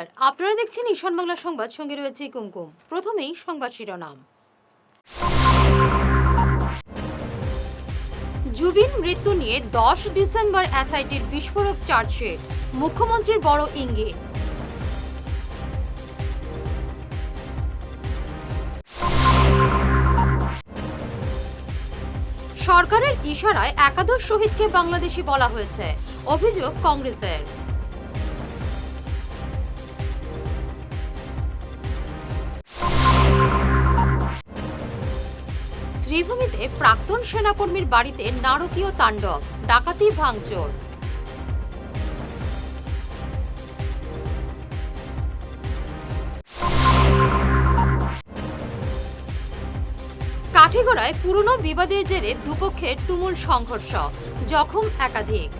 নমস্কার আপনারা দেখছেন ঈশান বাংলা সংবাদ, সঙ্গে রয়েছে কুমকুম। প্রথমেই সংবাদ শিরোনাম। জুবিন মৃত্যু নিয়ে দশ ডিসেম্বর এসআইটির বিস্ফোরক চার্জশিট, মুখ্যমন্ত্রীর বড় ইঙ্গিত। সরকারের ইশারায় একাদশ শহীদকে বাংলাদেশি বলা হয়েছে, অভিযোগ কংগ্রেসের। শ্রীভূমিতে প্রাক্তন সেনাকর্মীর বাড়িতে নারকীয় তাণ্ডব, ডাকাতি, ভাঙচুর। কাঠিগড়ায় পুরনো বিবাদের জেরে দুপক্ষের তুমুল সংঘর্ষ, জখম একাধিক।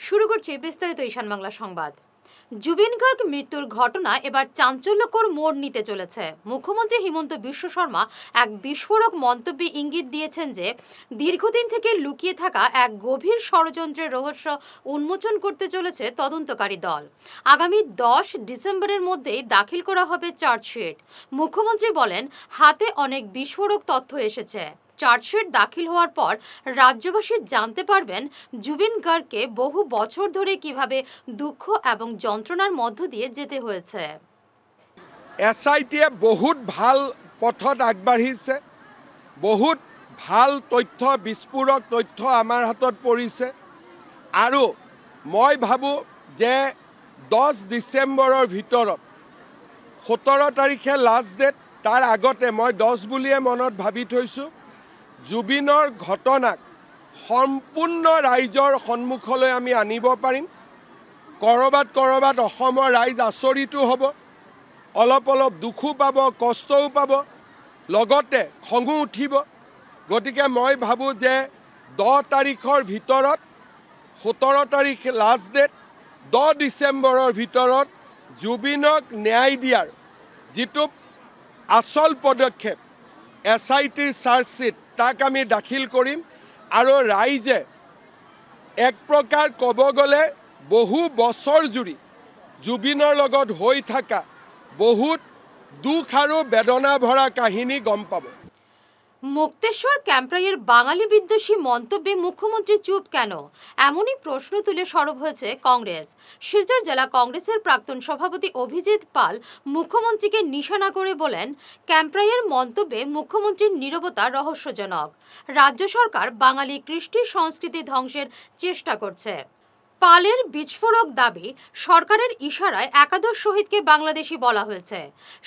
শুরু করছি বিস্তারিত ঈশান বাংলা সংবাদ। জুবিন গার্গ মৃত্যুর ঘটনা এবার চাঞ্চল্যকর মোড় নিতে চলেছে। মুখ্যমন্ত্রী হিমন্ত বিশ্ব শর্মা এক বিস্ফোরক মন্তব্যে ইঙ্গিত দিয়েছেন যে, দীর্ঘদিন থেকে লুকিয়ে থাকা এক গভীর ষড়যন্ত্রের রহস্য উন্মোচন করতে চলেছে তদন্তকারী দল। আগামী দশ ডিসেম্বরের মধ্যেই দাখিল করা হবে চার্জশিট। মুখ্যমন্ত্রী বলেন, হাতে অনেক বিস্ফোরক তথ্য এসেছে। চার্জশিট দাখিল হওয়ার পর রাজ্যবাসী জানতে পারবেন জুবিন গার্গকে বহু বছর ধরে কীভাবে দুঃখ এবং যন্ত্রণার মধ্য দিয়ে যেতে হয়েছে। এছ আই টিয়ে বহুত ভালো পথত আগবাঢ়িছে। বহুত ভালো তথ্য, বিস্ফোৰক তথ্য আমাৰ হাতত পৰিছে। আৰু মই ভাবোঁ যে দহ ডিচেম্বৰৰ ভিতৰত, সোতৰ তাৰিখে লাষ্ট ডেট, তাৰ আগতে মই দহ বুলিয়ে মনত ভাবি থৈছোঁ। জুবিনৰ ঘটনাক সম্পূৰ্ণ ৰাইজৰ সন্মুখলৈ আমি আনিব পাৰিম। ক'ৰবাত ক'ৰবাত অসমৰ ৰাইজ আচৰিতো হ'ব অলপ অলপ দুখো পাব কষ্টও পাব লগতে খঙো উঠিব। গতিকে মই ভাবোঁ যে দহ তাৰিখৰ ভিতৰত সোতৰ তাৰিখ লাষ্ট ডেট দহ ডিচেম্বৰৰ ভিতৰত জুবিনক ন্যায় দিয়াৰ যিটো আচল পদক্ষেপ এছ আই টিৰ চাৰ্জশ্বীট তাক আমি দাখিল কৰিম আৰু ৰাইজে এক প্ৰকাৰ ক'ব গ'লে বহু বছৰ জুৰি জুবিনৰ লগত হৈ থকা বহুত দুখ আৰু বেদনা ভৰা কাহিনী গম পাব। মুক্তেশ্বর ক্যাম্প্রাইয়ের বাঙালি বিদ্বেষী মন্তব্যে মুখ্যমন্ত্রী চুপ কেন? এমনই প্রশ্ন তুলে সরব হয়েছে কংগ্রেস। শিলচর জেলা কংগ্রেসের প্রাক্তন সভাপতি অভিজিৎ পাল মুখ্যমন্ত্রীকে নিশানা করে বলেন, ক্যাম্প্রাইয়ের মন্তব্যে মুখ্যমন্ত্রীর নীরবতা রহস্যজনক। রাজ্য সরকার বাঙালি কৃষ্টি সংস্কৃতি ধ্বংসের চেষ্টা করছে। পালের বিস্ফোরক দাবি সরকারের ইশারায় একাদশ শহীদকে বাংলাদেশি বলা হয়েছে।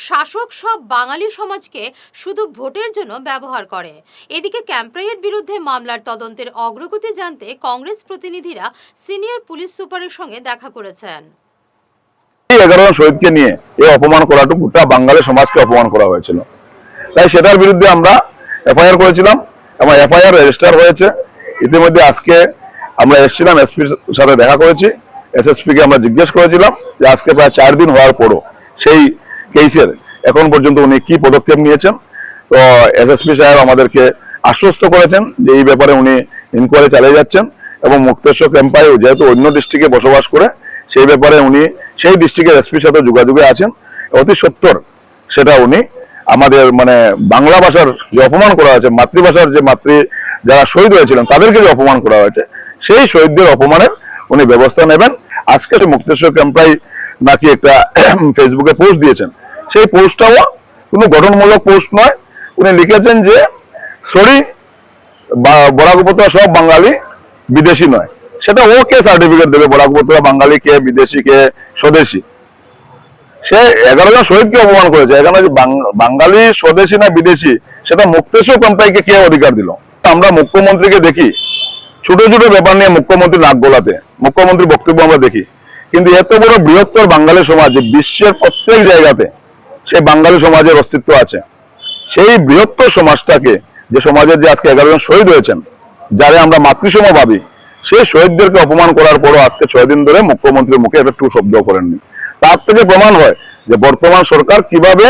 শাসক সব বাঙালি সমাজকে শুধু ভোটের জন্য ব্যবহার করে। এদিকে ক্যাম্প্রাইয়ের বিরুদ্ধে মামলার তদন্তের অগ্রগতি জানতে কংগ্রেস প্রতিনিধিরা সিনিয়র পুলিশ সুপারের সঙ্গে দেখা করেছেন। এগারো শহীদকে নিয়ে এই অপমান করাটুকু বাঙালি সমাজকে অপমান করা হয়েছিল। তাই সেটার বিরুদ্ধে আমরা এফআইআর করেছিলাম এবং এফআইআর রেজিস্টার হয়েছে। ইতিমধ্যে আজকে আমরা এসেছিলাম এসপির সাথে দেখা করেছি। এসএসপি কে আমরা জিজ্ঞেস করেছিলাম যে আজকে প্রায় চার দিন হওয়ার পরও সেই কেসের এখন পর্যন্ত উনি কি পদক্ষেপ নিয়েছেন? তো এসএসপি সাহেব আমাদেরকে আশ্বস্ত করেছেন যে এই ব্যাপারে উনি ইনকোয়ারি চালিয়ে যাচ্ছেন এবং মুক্তেশ্বর ক্যাম্পায় যেহেতু অন্য ডিস্ট্রিক্টে বসবাস করে, সেই ব্যাপারে উনি সেই ডিস্ট্রিক্টের এসপির সাথে যোগাযোগে আছেন। অতি সত্তর সেটা উনি আমাদের মানে বাংলা ভাষার যে অপমান করা হয়েছে, মাতৃভাষার যে মাতৃ যারা শহীদ হয়েছিলেন, তাদেরকে যে অপমান করা হয়েছে সেই শহীদদের অপমানের উনি ব্যবস্থা নেবেন। আজকে মুক্তেশ্বর ক্যাম্পাই নাকি একটা ফেসবুকে পোস্ট দিয়েছেন, সেই পোস্টটাও কোনো গঠনমূলক পোস্ট নয়। উনি লিখেছেন যে সরি বরাক সব বাঙালি বিদেশি নয়। সেটা ও কে সার্টিফিকেট দেবে? বরাক বাঙালি কে, বিদেশি কে, স্বদেশী? সে এগারো জন শহীদকে অপমান করেছে। এখানে বাঙালি, স্বদেশী না বিদেশি, সেটা মুক্তেশ্বর কোম্পানিকে কে অধিকার দিল? আমরা মুখ্যমন্ত্রীকে দেখি ছোট ছোট ব্যাপার নিয়ে মুখ্যমন্ত্রী নাক গোলাতে। মুখ্যমন্ত্রী বক্তব্য আমরা দেখি। কিন্তু এত বড় বৃহত্তর বাঙালি সমাজ বিশ্বের প্রত্যেক জায়গাতে সেই বাঙালি সমাজের অস্তিত্ব আছে। সেই বৃহত্তর সমাজটাকে, যে সমাজের যে আজকে এগারো জন শহীদ হয়েছেন, যারা আমরা মাতৃসম ভাবি সেই শহীদদেরকে অপমান করার পরও আজকে ছয় দিন ধরে মুখ্যমন্ত্রীর মুখে একটা টু শব্দ করেননি। তার থেকে প্রমাণ হয় যে বর্তমান সরকার কীভাবে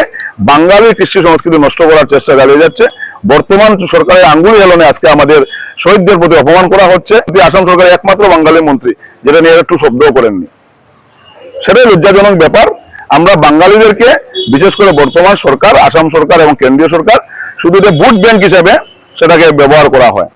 বাঙালি কৃষ্টি সংস্কৃতি নষ্ট করার চেষ্টা চালিয়ে যাচ্ছে। বর্তমান সরকারের আঙ্গুলি হেলনে আজকে আমাদের শহীদদের প্রতি অপমান করা হচ্ছে। আসাম সরকারের একমাত্র বাঙালি মন্ত্রী, যেটা নিয়ে একটু শব্দও করেননি। সেটাই লজ্জাজনক ব্যাপার। আমরা বাঙালিদেরকে, বিশেষ করে বর্তমান সরকার, আসাম সরকার এবং কেন্দ্রীয় সরকার, শুধু যে ভোট ব্যাংক হিসাবে সেটাকে ব্যবহার করা হয়।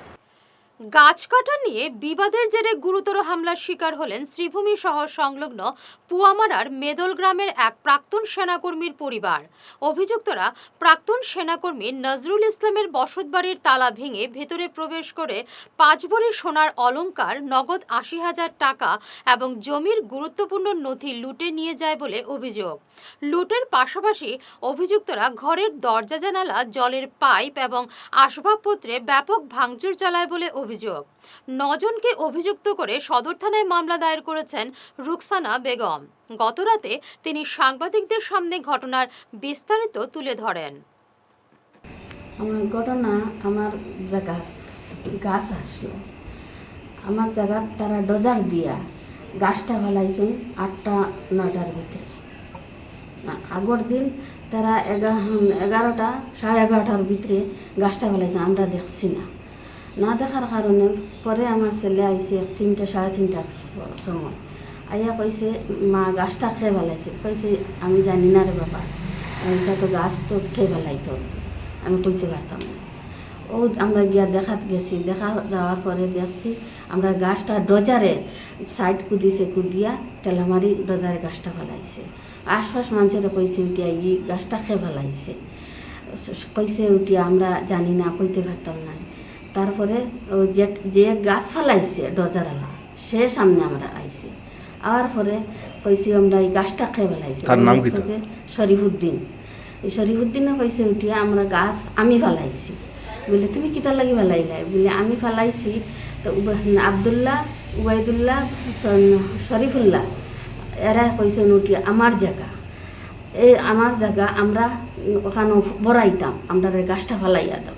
গাছ কাটা নিয়ে বিবাদের জেরে গুরুতর হামলার শিকার হলেন শ্রীভূমি শহর সংলগ্ন পুয়ামারার মেদল গ্রামের এক প্রাক্তন সেনাকর্মীর পরিবার। অভিযুক্তরা প্রাক্তন সেনাকর্মী নজরুল ইসলামের বসতবাড়ির তালা ভেঙে ভেতরে প্রবেশ করে পাঁচ ভরি সোনার অলংকার, নগদ আশি হাজার টাকা এবং জমির গুরুত্বপূর্ণ নথি লুটে নিয়ে যায় বলে অভিযোগ। লুটের পাশাপাশি অভিযুক্তরা ঘরের দরজা জানালা, জলের পাইপ এবং আসবাবপত্রে ব্যাপক ভাঙচুর চালায় বলে অভিযোগ। নজনকে অভিযুক্ত করে সদর থানায় মামলা দায়ের করেছেন রুকসানা বেগম। গতরাতে তিনি সাংবাদিকদের সামনে ঘটনার বিস্তারিত তুলে ধরেন। আমার ঘটনা আমার জায়গা গাছ আসলো। আমার জায়গা তারা ডজার দিয়া গাছটা ফেলাইছেন আটটা, নয়টার ভিতরে। আগর দিন তারা এগারো এগারোটা, সাড়ে এগারোটার ভিতরে গাছটা ফেলাইছে, আমরা দেখছি না। না দেখার কারণে পরে আমার ছেলে আইসে তিনটা, সাড়ে তিনটার সময়। আইয়া কইছে, মা, গাছটা খেয়ে ফেলাইছে কইছে, আমি জানি না রে বাবা। এটা তো গাছ তো খেয়ে ফেলাইতো আমি কইতে পারতাম না। ও, আমরা গিয়া দেখাত গেছি। দেখা যাওয়ার পরে দেখছি, আমরা গাছটা ডজারে সাইড কুদিছে কুদিয়া টেলামারি ডজারে গাছটা ফেলাইছে আশপাশ মানুষেরা কইছে, উঠিয়া, ই গাছটা খেয়ে ফেলাইছে কইছে, উঠিয়া, আমরা জানি না, কইতে পারতাম না। তারপরে ও যে যে গাছ ফেলাইছে ডজারালা সে সামনে আমরা আইছি। আওয়ার পরে কইছি আমরা এই গাছটা খেয়ে ফেলাইছি। তার নাম কি শরীফুদ্দিন। এই শরীফুদ্দিনও কইছে উঠিয়া আমরা গাছ আমি ফেলাইছি। বলে তুমি কিতা লাগি ফেলাইলাই বলে আমি ফেলাইছি তো আবদুল্লাহ উবাইদুল্লাহ শরীফুল্লাহ এরা কইছে উঠিয়া আমার জায়গা। এই আমার জায়গা আমরা ওখানে বড়াইতাম আমরা এই গাছটা ফেলাইয়া দাও।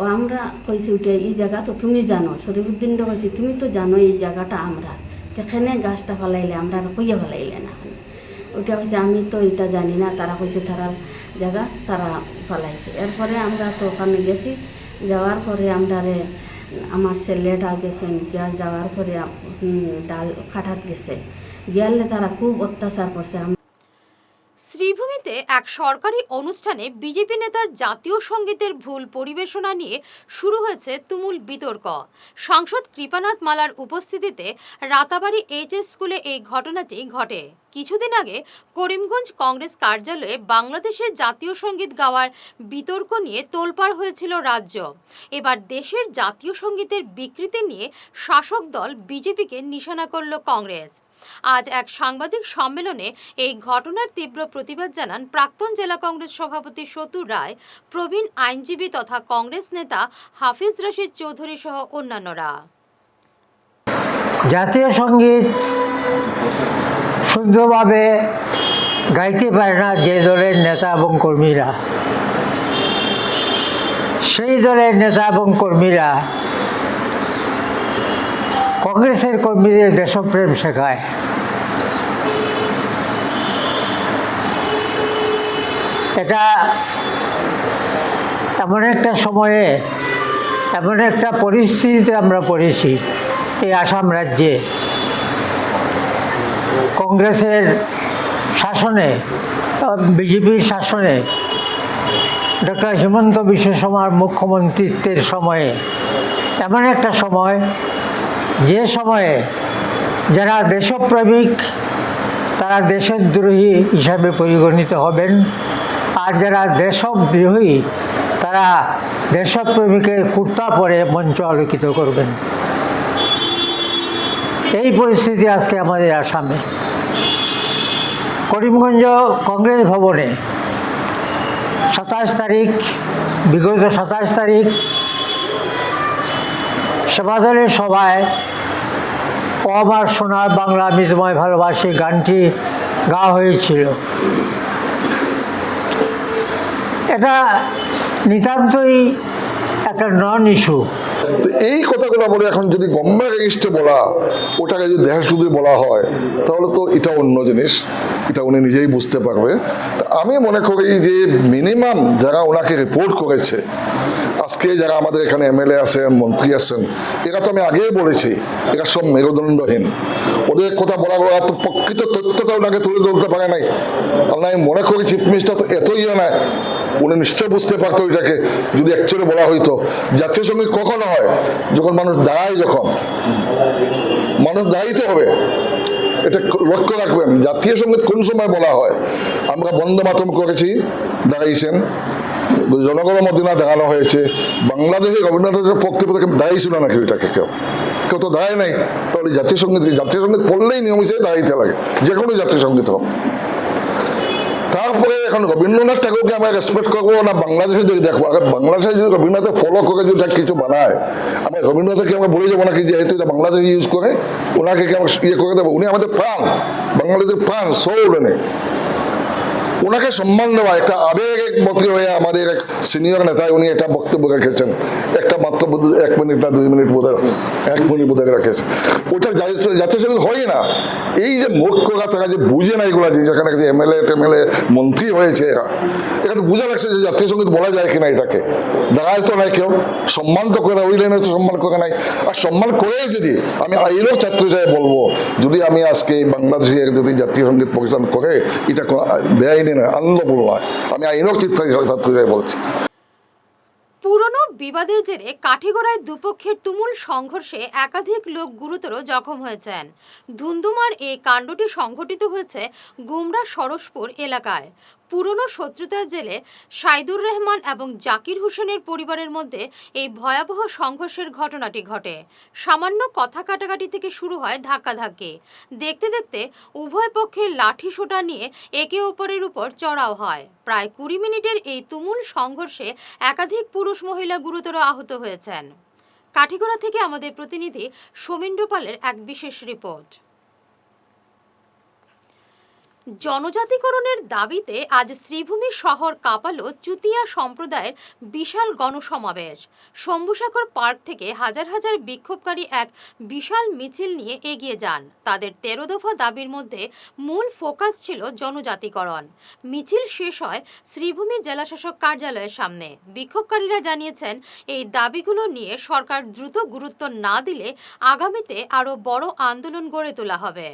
ও আমরা কইছি উঠে, এই জায়গা তো তুমি জানো। শরীফুদ্দিনটা কইছি, তুমি তো জানো এই জায়গাটা আমরা। সেখানে গাছটা ফেলাইলে আমরা আর কইয়া ফেলাইলে না। ওইটা কইছে, আমি তো এটা জানি না। তারা কইছে তারা জায়গা তারা ফেলাইছে। এরপরে আমরা তো ওখানে গেছি। যাওয়ার পরে আমরা আমার ছেলেটা গেছেন গিয়া যাওয়ার পরে ডাল কাঠাত গেছে গিয়ালে তারা খুব অত্যাচার করছে। শ্রীভূমিতে এক সরকারি অনুষ্ঠানে বিজেপি নেতার জাতীয় সঙ্গীতের ভুল পরিবেশনা নিয়ে শুরু হয়েছে তুমুল বিতর্ক। সাংসদ কৃপানাথ মালার উপস্থিতিতে রাতাবাড়ি এইচএস স্কুলে এই ঘটনাটি ঘটে। কিছুদিন আগে করিমগঞ্জ কংগ্রেস কার্যালয়ে বাংলাদেশের জাতীয় সংগীত গাওয়ার বিতর্ক নিয়ে তোলপাড় হয়েছিল রাজ্য। এবার দেশের জাতীয় সঙ্গীতের বিকৃতি নিয়ে শাসক দল বিজেপিকে নিশানা করল কংগ্রেস। আজ এক সাংবাদিক সম্মেলনে এই ঘটনার তীব্র প্রতিবাদ জানান প্রাক্তন জেলা কংগ্রেস সভাপতি সতু রায়, প্রবীণ আইনজীবী তথা কংগ্রেস নেতা হাফিজ রশিদ চৌধুরী সহ অন্যান্যরা। জাতীয় সংগীত শুদ্ধভাবে গাইতে পারে না যে দলের নেতা এবং কর্মীরা। সেই দলের নেতা এবং কর্মীরা কংগ্রেসের কর্মীদের দেশপ্রেম শেখায়। এটা এমন একটা সময়ে, এমন একটা পরিস্থিতিতে আমরা পড়েছি এই আসাম রাজ্যে। কংগ্রেসের শাসনে, বিজেপির শাসনে, ডক্টর হিমন্ত বিশ্ব শর্মার মুখ্যমন্ত্রিত্বের সময়ে, এমন একটা সময় যে সময়ে যারা দেশপ্রেমিক, তারা দেশদ্রোহী হিসাবে পরিগণিত হবেন। আর যারা দেশদ্রোহী, তারা দেশপ্রেমিকের কুর্তা পরে মঞ্চ আলোকিত করবেন। এই পরিস্থিতি আজকে আমাদের আসামে। করিমগঞ্জ কংগ্রেস ভবনে সাতাশ তারিখ, বিগত সাতাশ তারিখ সেবাদলের সভায় আমার সোনার বাংলা আমি তোমায় ভালোবাসি গানটি গাওয়া হয়েছিল। এটা নিতান্তই একটা নন ইস্যু এই কথাগুলো বলে এখন যদি গভর্নমেন্ট এগেনস্টে বলা, ওটাকে যদি দেশ যদি বলা হয়, তাহলে তো এটা অন্য জিনিস, এটা উনি নিজেই বুঝতে পারবে। আমি মনে করি যে মিনিমাম যারা ওনাকে রিপোর্ট করেছে আজকে যারা আমাদের এখানে এমএলএ আছেন, মন্ত্রী আছেন, এরা তো আমি আগেই বলেছি, এরা সব মেরুদণ্ডহীন। ওদের কথা বলা বলা তো প্রকৃত তথ্যটা ওনাকে তুলে ধরতে পারে নাই। আর আমি মনে করি চিফ মিনিস্টার তো এতই ইয়ে না উনি নিশ্চয় বুঝতে পারতো এটাকে, যদি অ্যাকচুয়ালি বলা হইতো। জাতীয় সংগীত কখন হয়? যখন মানুষ দাঁড়ায় যখন। মানুষ দাঁড়াইতে হবে। এটা লক্ষ্য রাখবেন, জাতীয় সংগীত কোন সময় বলা হয়? আমরা বন্দে মাতম করেছি, দাঁড়াইছেন। জনগণ মদিনা দেখানো হয়েছে বাংলাদেশে রবীন্দ্রনাথের পক্ষে থেকে দাঁড়িয়েছিল নাকি ওইটাকে কেউ কেউ তো দাঁড়ায় নাই? তাহলে জাতীয় সংগীত জাতীয় সংগীত পড়লেই নিয়ম হিসেবে দাঁড়াইতে লাগে। যে কোনো জাতীয় সংগীত হোক তারপরে এখন রবীন্দ্রনাথ ঠাকুরকে আমরা রেসপেক্ট করব না বাংলাদেশে যদি দেখব আগে বাংলাদেশে যদি রবীন্দ্রনাথের ফলো করে যদি কিছু বানায় আমরা রবীন্দ্রনাথকে আমরা বলে যাব নাকি যেহেতু এটা বাংলাদেশে ইউজ করে ওনাকে কি আমরা ইয়ে করে দেবো? উনি আমাদের প্রাণ, বাংলাদেশের প্রাণ সোল উনি ওনাকে সম্মান দেওয়া, একটা আবেগ মতি হয়ে আমাদের এক সিনিয়র নেতায় উনি একটা বক্তব্য রেখেছেন। একটা মাত্র এক মিনিট না, দুই মিনিট বোধ এক মিনিট বোধ রেখেছে ওটা জাতীয় সংগীত হয় না। এই যে মূর্খরা তারা যে বুঝে না এগুলা যে যেখানে এমএলএ, টেমএলএ, মন্ত্রী হয়েছে এরা এখানে বুঝে লাগছে যে জাতীয় সংগীত বলা যায় কিনা এটাকে। দাঁড়ায় তো নাই কেউ। সম্মান তো করে, ওই লাইনে তো সম্মান করে নাই। আর সম্মান করে যদি আমি আইনের ছাত্র হিসেবে বলব, যদি আমি আজকে বাংলাদেশের যদি জাতীয় সংগীত প্রতিষ্ঠান করে, এটা বেআইনি নয় আনন্দপূর্ণ আমি আইনক ছাত্র বলছি। পুরনো বিবাদের জেরে কাঠিগড়ায় দুপক্ষের তুমুল সংঘর্ষে একাধিক লোক গুরুতর জখম হয়েছেন। ধুন্দুমার এই কাণ্ডটি সংঘটিত হয়েছে গুমরা সরসপুর এলাকায়। পুরনো শত্রুতার জেলে সাইদুর রহমান এবং জাকির হোসেনের পরিবারের মধ্যে এই ভয়াবহ সংঘর্ষের ঘটনাটি ঘটে। সামান্য কথা কাটাকাটি থেকে শুরু হয় ধাক্কাধাক্কি। দেখতে দেখতে উভয় পক্ষে লাঠি সোটা নিয়ে একে অপরের উপর চড়াও হয়। প্রায় কুড়ি মিনিটের এই তুমুল সংঘর্ষে একাধিক পুরুষ মহিলা গুরুতর আহত হয়েছেন। কাঠিগড়া থেকে আমাদের প্রতিনিধি সোমেন্দ্র পালের এক বিশেষ রিপোর্ট। জনজাতিকরণের দাবিতে আজ শ্রীভূমি শহর কাপালো চুতিয়া সম্প্রদায়ের বিশাল গণসমাবেশ। শম্ভুসাগর পার্ক থেকে হাজার হাজার বিক্ষোভকারী এক বিশাল মিছিল নিয়ে এগিয়ে যান। তাদের তেরো দফা দাবির মধ্যে মূল ফোকাস ছিল জনজাতিকরণ। মিছিল শেষ হয় শ্রীভূমি জেলাশাসক কার্যালয়ের সামনে। বিক্ষোভকারীরা জানিয়েছেন, এই দাবিগুলো নিয়ে সরকার দ্রুত গুরুত্ব না দিলে আগামীতে আরও বড় আন্দোলন গড়ে তোলা হবে।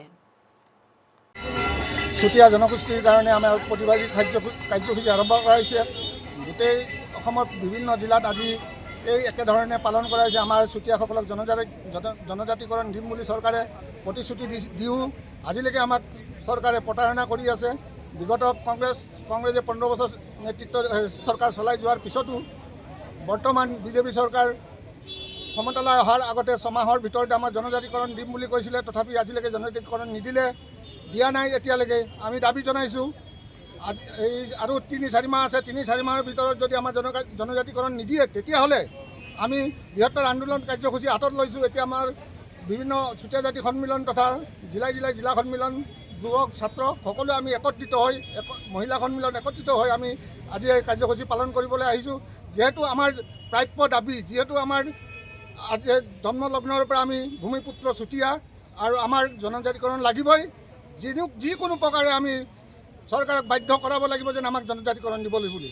চুতীয়া জনগোষ্ঠীৰ কাৰণে আমাৰ প্ৰতিবাদী কাৰ্য কাৰ্যসূচী আৰম্ভ কৰা হৈছে। গোটেই অসমৰ বিভিন্ন জিলাত আজি এই একেধৰণে পালন কৰা হৈছে। আমাৰ চুতীয়াসকলক জনজাতি জন- জনজাতিকৰণ দিম বুলি চৰকাৰে প্ৰতিশ্ৰুতি দি দিও। আজিলৈকে আমাক চৰকাৰে প্ৰতাৰণা কৰি আছে। বিগত কংগ্ৰেছ কংগ্ৰেছে পোন্ধৰ বছৰ নেতৃত্ব চৰকাৰ চলাই যোৱাৰ পিছতো বৰ্তমান বিজেপি চৰকাৰ ক্ষমতালৈ অহাৰ আগতে ছমাহৰ ভিতৰতে আমাৰ জনজাতিকৰণ দিম বুলি কৈছিলে। তথাপি আজিলৈকে জনজাতিকৰণ নিদিলে। দিয়া নাই এতিয়ালৈকে। আমি দাবি জনাইছোঁ। আজি এই আৰু তিনি, চাৰি মাহ আছে। তিনি, চাৰি মাহৰ ভিতৰত যদি আমাৰ জন জনজাতিকৰণ নিদিয়ে, তেতিয়াহ'লে আমি বৃহত্তৰ আন্দোলন কাৰ্যসূচী হাতত লৈছোঁ। এতিয়া আমাৰ বিভিন্ন চুতীয়া জাতি সন্মিলন তথা জিলাই জিলাই জিলা সন্মিলন, যুৱক, ছাত্ৰ সকলোৱে আমি একত্ৰিত হৈ, এক- মহিলা সন্মিলন একত্ৰিত হৈ আমি আজি এই কাৰ্যসূচী পালন কৰিবলৈ আহিছোঁ। যিহেতু আমাৰ প্ৰাপ্য দাবি, যিহেতু আমাৰ আজি জন্মলগ্নৰ পৰা আমি ভূমিপুত্ৰ চুতীয়া আৰু আমাৰ জনজাতিকৰণ লাগিবই। যিকোনো প্ৰকাৰে আমি চৰকাৰক বাধ্য করাব লাগিব যে আমাক জনজাতিকরণ দিব বুলি।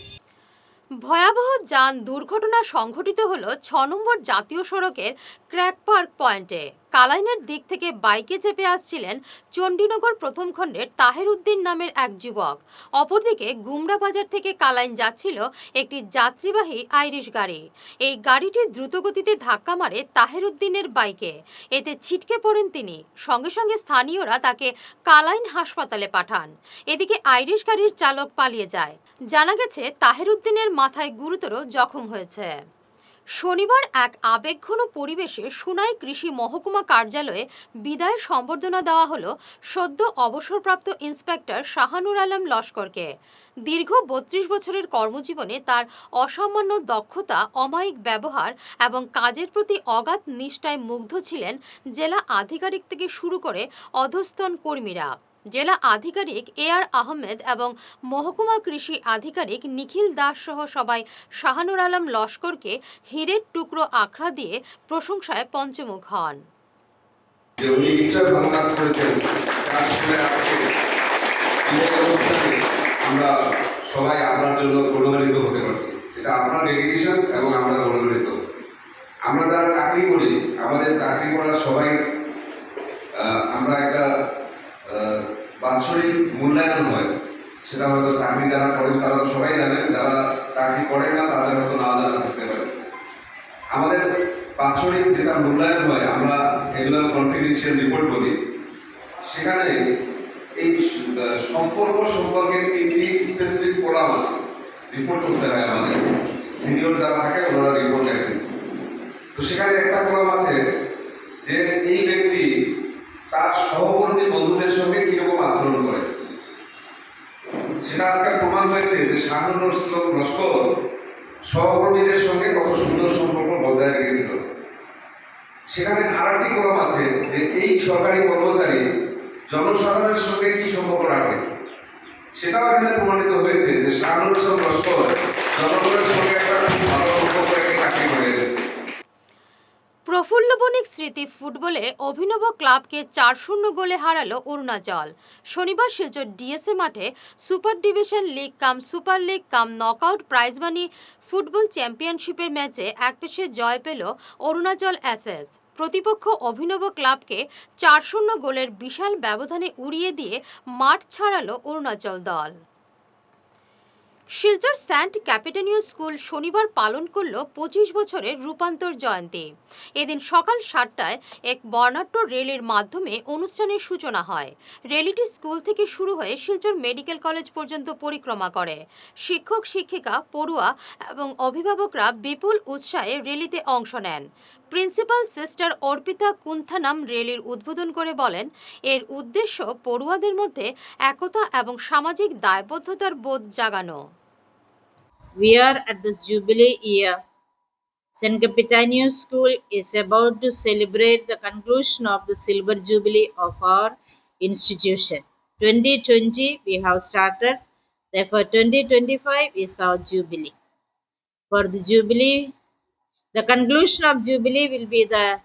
ভয়াবহ যান দুর্ঘটনা সংঘটিত হল ছ নম্বর জাতীয় সড়কের ক্র্যাক পার্ক পয়েন্টে। কালাইনের দিক থেকে বাইকে চেপে আসছিলেন চণ্ডীনগর প্রথম খণ্ডের তাহের উদ্দিন নামের এক যুবক। অপরদিকে গুমরা বাজার থেকে কালাইন যাচ্ছিল একটি যাত্রীবাহী আইরিশ গাড়ি। এই গাড়িটি দ্রুতগতিতে ধাক্কা মারে তাহের উদ্দিনের বাইকে। এতে ছিটকে পড়েন তিনি। সঙ্গে সঙ্গে স্থানীয়রা তাকে কালাইন হাসপাতালে পাঠান। এদিকে আইরিশ গাড়ির চালক পালিয়ে যায়। জানা গেছে তাহেরুদ্দিনের মাথায় গুরুতর জখম হয়েছে। শনিবার এক আবেগঘন পরিবেশে সুনাই কৃষি মহকুমা কার্যালয়ে বিদায় সম্বর্ধনা দেওয়া হলো সদ্য অবসরপ্রাপ্ত ইন্সপেক্টর শাহানুর আলম লস্করকে। দীর্ঘ বত্রিশ বছরের কর্মজীবনে তার অসামান্য দক্ষতা, অমায়িক ব্যবহার এবং কাজের প্রতি অগাধ নিষ্ঠায় মুগ্ধ ছিলেন জেলা আধিকারিক থেকে শুরু করে অধস্তন কর্মীরা। জেলা আধিকারিক এ আর আহমেদ এবং মহকুমা কৃষি আধিকারিক নিখিল দাস সহ সবাই শাহানুর আলম লস্করকে হীরের টুকরো আখড়া দিয়ে প্রশংসায় পঞ্চমুখ হন। আমরা সবাই আপনার জন্য গৌরবান্বিত হতে পারছি। এটা আপনার ডেডিকেশন এবং আমরা গৌরবান্বিত। আমরা যারা চাকরি করি, আমাদের চাকরি করার সবাই আমরা একটা বাৎসরিক মূল্যায়ন হয়। সেটা হয়তো চাকরি যারা করেন, তারা তো সবাই জানেন যারা চাকরি করেন না, তাদের হয়তো না জানা থাকতে পারে। আমাদের বাৎসরিক যেটা মূল্যায়ন হয়, আমরা এগুলো কনফিডেন্সিয়াল রিপোর্ট করি সেখানে এই সম্পর্ক সম্পর্কে তিনটি স্পেসিফিক কলাম আছে। রিপোর্ট করতে হয় আমাদের। সিনিয়র যারা থাকে, ওনারা রিপোর্ট লেখেন। তো সেখানে একটা কলাম আছে যে এই ব্যক্তি তার সহকর্মী বন্ধুদের সঙ্গে কীরকম আচরণ করে? সেটা আজকাল প্রমাণ হয়েছে যে শাহানুর লস্কর সহকর্মীদের সঙ্গে কত সুন্দর সম্পর্ক বজায় রেখেছিল। সেখানে আরেকটি কলম আছে যে এই সরকারি কর্মচারী জনসাধারণের সঙ্গে কি সম্পর্ক রাখে? সেটাও এখানে প্রমাণিত হয়েছে যে শাহানুর ইসলাম লস্কর জনগণের সঙ্গে একটা ভালো সম্পর্ক রেখে চাকরি করে এসেছে প্রফুল্ল বণিক স্মৃতি ফুটবলে অভিনব ক্লাবকে চার শূন্য গোলে হারালো অরুণাচল। শনিবার শিলচর ডিএসএ মাঠে super division league cum super league cum knockout prize money football চ্যাম্পিয়নশিপের ম্যাচে এক পেশে জয় পেল অরুণাচল অ্যাসেস। প্রতিপক্ষ অভিনব ক্লাবকে চার শূন্য গোলের বিশাল ব্যবধানে উড়িয়ে দিয়ে মাঠ ছাড়ালো অরুণাচল দল। শিলচর সেন্ট ক্যাপিটানীয় স্কুল শনিবার পালন করল পঁচিশ বছরের রূপান্তর জয়ন্তী। এদিন সকাল সাতটায় এক বর্ণাঢ্য রেলির মাধ্যমে অনুষ্ঠানের সূচনা হয়। রেলিটি স্কুল থেকে শুরু হয়ে শিলচর মেডিকেল কলেজ পর্যন্ত পরিক্রমা করে। শিক্ষক, শিক্ষিকা, পড়ুয়া এবং অভিভাবকরা বিপুল উৎসাহে রেলিতে অংশ নেন। প্রিন্সিপাল সিস্টার অর্পিতা কুন্থানাম রেলির উদ্বোধন করে বলেন এর উদ্দেশ্য পড়ুয়াদের মধ্যে একতা এবং সামাজিক দায়বদ্ধতার বোধ জাগানো We are at this Jubilee year. St. Capitanio School is about to celebrate the conclusion of the Silver Jubilee of our institution. 2020 we have started, therefore 2025 is our Jubilee. For the Jubilee, the conclusion of Jubilee will be the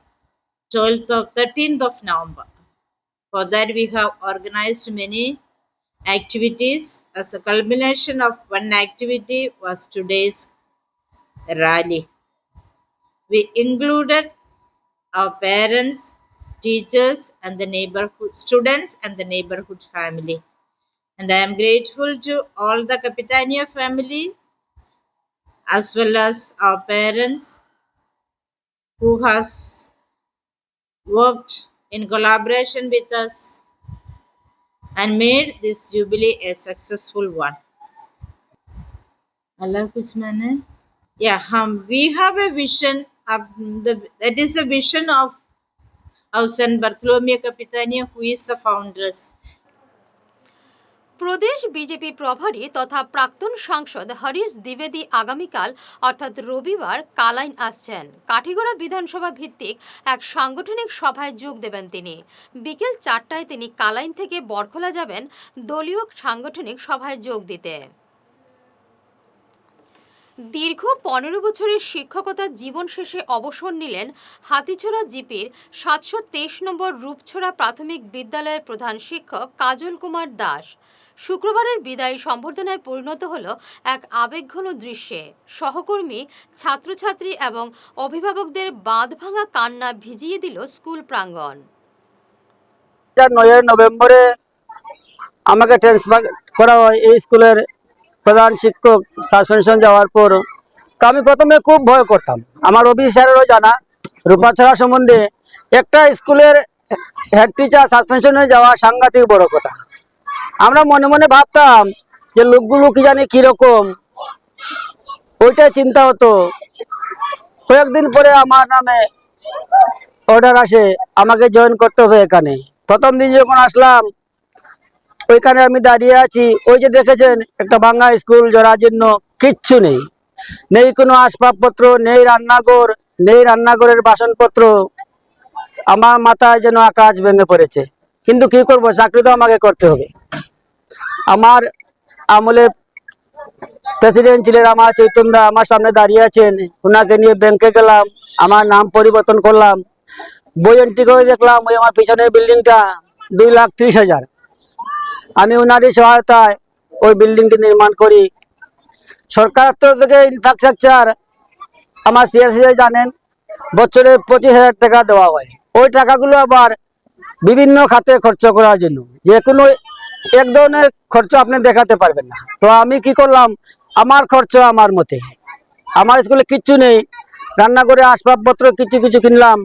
12th of 13th of November. For that, we have organized many activities. As a culmination of one activity was today's rally. We included our parents, teachers, and the neighborhood students and the neighborhood family. And I am grateful to all the Capitania family as well as our parents who has worked in collaboration with us and made this jubilee a successful one. Allah kuch maine? Yeah, um, we have a vision of the that is a vision of of Saint Bartholomew Capitania, who is the founders. প্রদেশ BJP প্রভারী তথা প্রাক্তন সাংসদ হরিশ দ্বিবেদী আগামীকাল, অর্থাৎ রবিবার, কালাইন আসছেন। কাঠিগড়া বিধানসভা ভিত্তিক এক সাংগঠনিক সভায় যোগ দেবেন তিনি। বিকেল চারটায় তিনি কালাইন থেকে বরখোলা যাবেন দলীয় সাংগঠনিক সভায় যোগ দিতে। দীর্ঘ পনেরো বছরের শিক্ষকতার জীবন শেষে অবসর নিলেন হাতিছড়া জিপির সাতশো তেইশ নম্বর রূপছড়া প্রাথমিক বিদ্যালয়ের প্রধান শিক্ষক কাজল কুমার দাস। শুক্রবারের বিদায়ী সম্বর্ধনায় পরিণত হলো এক আবেগঘন দৃশ্যে। সহকর্মী, ছাত্রছাত্রী এবং অভিভাবকদের বাঁধ ভাঙা কান্না ভিজিয়ে দিল স্কুল প্রাঙ্গণ। নয়ের নভেম্বরে আমাকে ট্রান্সফার করা হয় এই স্কুলের প্রধান শিক্ষক সাসপেনশন যাওয়ার পর। তো আমি প্রথমে খুব ভয় করতাম। আমার অফিস স্যারেরও জানা রূপাছড়া সম্বন্ধে একটা স্কুলের হেড টিচার সাসপেনশনে যাওয়া সাংঘাতিক বড় কথা। আমরা মনে মনে ভাবতাম যে লোকগুলো কি জানি কীরকম। ওইটাই চিন্তা হতো। কয়েকদিন পরে আমার নামে অর্ডার আসে, আমাকে জয়েন করতে হবে এখানে। প্রথম দিন যখন আসলাম, ওইখানে আমি দাঁড়িয়ে আছি। ওই যে দেখেছেন, একটা ভাঙ্গা স্কুল জরাজীর্ণ কিচ্ছু নেই। নেই কোনো আসবাবপত্র, নেই রান্নাঘর, নেই রান্নাঘরের বাসনপত্র। আমার মাথায় যেন আকাশ ভেঙে পড়েছে। কিন্তু কি করব? চাকরি তো আমাকে করতে হবে। আমার আমলে প্রেসিডেন্ট ছিলেন আমার চৈতন্যদা আমার সামনে দাঁড়িয়ে আছেন। ওনাকে নিয়ে ব্যাংকে গেলাম, আমার নাম পরিবর্তন করলাম। বই এন্ট্রি করে দেখলাম, ওই আমার পিছনের বিল্ডিংটা দুই লাখ ত্রিশ হাজার। আমি ওনারই সহায়তায় ওই বিল্ডিংটি নির্মাণ করি। সরকার তরফ থেকে ইনফ্রাস্ট্রাকচার আমার সিআরসি জানেন, বছরে পঁচিশ হাজার টাকা দেওয়া হয়। ওই টাকাগুলো আবার বিভিন্ন খাতে খরচ করার জন্য। যে কোনো এক ধরনের খরচ আপনি দেখাতে পারবেন না। তো আমি কি করলাম, আমার খরচ আমার মতে। আমার স্কুলে কিচ্ছু নেই। রান্না করে আসবাবপত্র কিছু কিছু কিনলাম,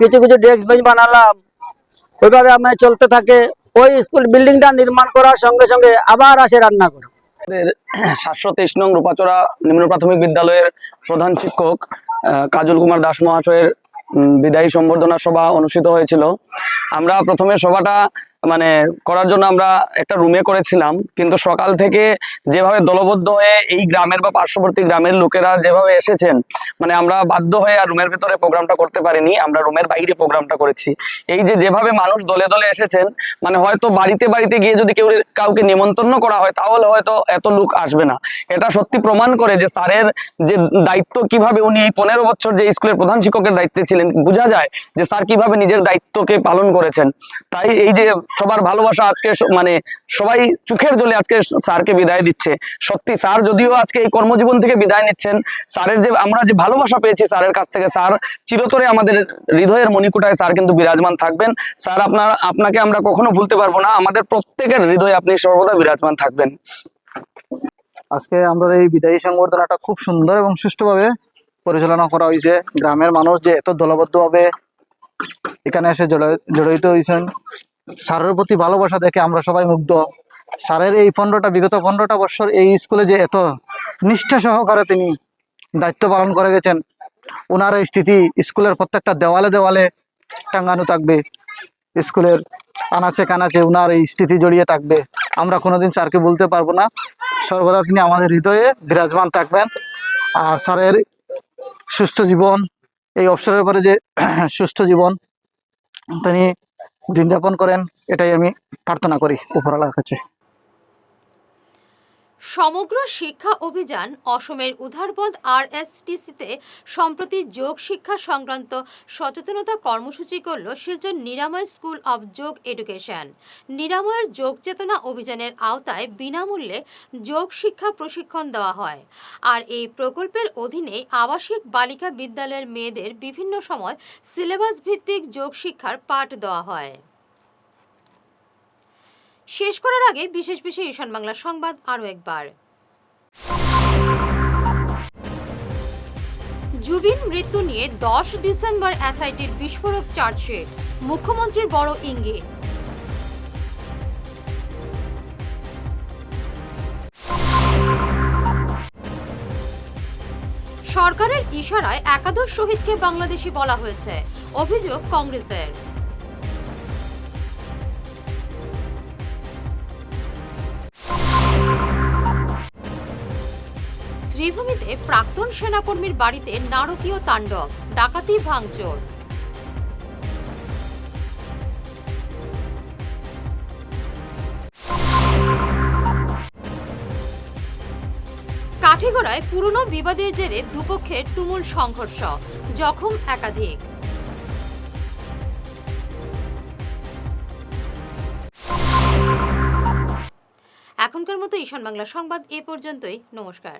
কিছু কিছু ডেস্ক বেঞ্চ বানালাম। ওইভাবে আমার চলতে থাকে। ওই স্কুল বিল্ডিংটা নির্মাণ করার সঙ্গে সঙ্গে আবার আসে রান্নাঘর। সাতশো তেইশ নং রূপাচড়া নিম্ন প্রাথমিক বিদ্যালয়ের প্রধান শিক্ষক কাজল কুমার দাস মহাশয়ের বিদায়ী সম্বর্ধনা সভা অনুষ্ঠিত হয়েছিল। আমরা প্রথমে সভাটা মানে করার জন্য আমরা একটা রুমে করেছিলাম। কিন্তু সকাল থেকে যেভাবে দলবদ্ধ হয়ে এই গ্রামের বা পার্শ্ববর্তী গ্রামের লোকেরা যেভাবে এসেছেন মানে আমরা বাধ্য হয়ে আর রুমের ভিতরে প্রোগ্রামটা করতে পারিনি, আমরা রুমের বাইরে প্রোগ্রামটা করেছি। এই যে যেভাবে মানুষ দলে দলে এসেছেন মানে হয়তো বাড়িতে বাড়িতে গিয়ে যদি কেউ কাউকে নিমন্ত্রণ করা হয়, তাহলে হয়তো এত লোক আসবে না। এটা সত্যি প্রমাণ করে যে স্যারের যে দায়িত্ব কীভাবে উনি এই পনেরো বছর যে স্কুলের প্রধান শিক্ষকের দায়িত্বে ছিলেন, বোঝা যায় যে স্যার কীভাবে নিজের দায়িত্বকে পালন করেছেন। তাই এই যে সবার ভালোবাসা আজকে মানে সবাই চোখের জলে আজকে স্যারকে বিদায় দিচ্ছে। সত্যি স্যার যদিও আজকে এই কর্মজীবন থেকে বিদায় নিচ্ছেন, স্যারের যে আমরা যে ভালোবাসা পেয়েছি স্যারের কাছ থেকে, স্যার চিরতরে আমাদের হৃদয়ের মণিকুটায় স্যার কিন্তু বিরাজমান থাকবেন। স্যার আপনার, আপনাকে আমরা কখনো ভুলতে পারব না, আমাদের প্রত্যেকের হৃদয়ে আপনি সর্বদা বিরাজমান থাকবেন। আজকে আমাদের এই বিদায়ী সংবর্ধনাটা খুব সুন্দর এবং সুষ্ঠুভাবে পরিচালনা করা হয়েছে। গ্রামের মানুষ যে এত দলবদ্ধভাবে এখানে এসে জড়- জড়িত হয়েছেন স্যারের প্রতি ভালোবাসা দেখে আমরা সবাই মুগ্ধ। স্যারের এই পনেরোটা, বিগত পনেরোটা বছর এই স্কুলে যে এত নিষ্ঠা সহকারে তিনি দায়িত্ব পালন করে গেছেন ওনার এই স্থিতি স্কুলের প্রত্যেকটা দেওয়ালে দেওয়ালে টাঙ্গানো থাকবে। স্কুলের আনাচে কানাচে ওনার এই স্থিতি জড়িয়ে থাকবে। আমরা কোনোদিন স্যারকে বলতে পারব না। সর্বদা তিনি আমাদের হৃদয়ে বিরাজমান থাকবেন। আর স্যারের সুস্থ জীবন, এই অবসরের পরে যে সুস্থ জীবন, তিনি দিন যাপন করেন এটাই আমি প্রার্থনা করি উপরওয়ালার কাছে। সমগ্র শিক্ষা অভিযান অসমের উধারবন্দ আর এসটিসিতে সম্প্রতি যোগ শিক্ষা সংক্রান্ত সচেতনতা কর্মসূচি করল শিলচর নিরাময় স্কুল অব যোগ এডুকেশন। নিরাময়ের যোগ চেতনা অভিযানের আওতায় বিনামূল্যে যোগ শিক্ষা প্রশিক্ষণ দেওয়া হয়। আর এই প্রকল্পের অধীনে আবাসিক বালিকা বিদ্যালয়ের মেয়েদের বিভিন্ন সময় সিলেবাস ভিত্তিক যোগ শিক্ষার পাঠ দেওয়া হয়। শেষ করার আগে বিশেষ বিশেষ ঈশান বাংলা সংবাদ আরও একবার। জুবিন মৃত্যু নিয়ে দশ ডিসেম্বর এসআইটির বিস্ফোরক চার্জশিট, মুখ্যমন্ত্রীর বড় ইঙ্গিত। সরকারের ইশারায় একাদশ শহীদকে বাংলাদেশি বলা হয়েছে, অভিযোগ কংগ্রেসের। শ্রীভূমিতে প্রাক্তন সেনাকর্মীর বাড়িতে নারকীয় তাণ্ডব, ডাকাতি, ভাঙচুর। কাঠিগড়ায় পুরনো বিবাদের জেরে দুপক্ষের তুমুল সংঘর্ষ, জখম একাধিক। এখনকার মতো ঈশান বাংলা সংবাদ এ পর্যন্তই, নমস্কার।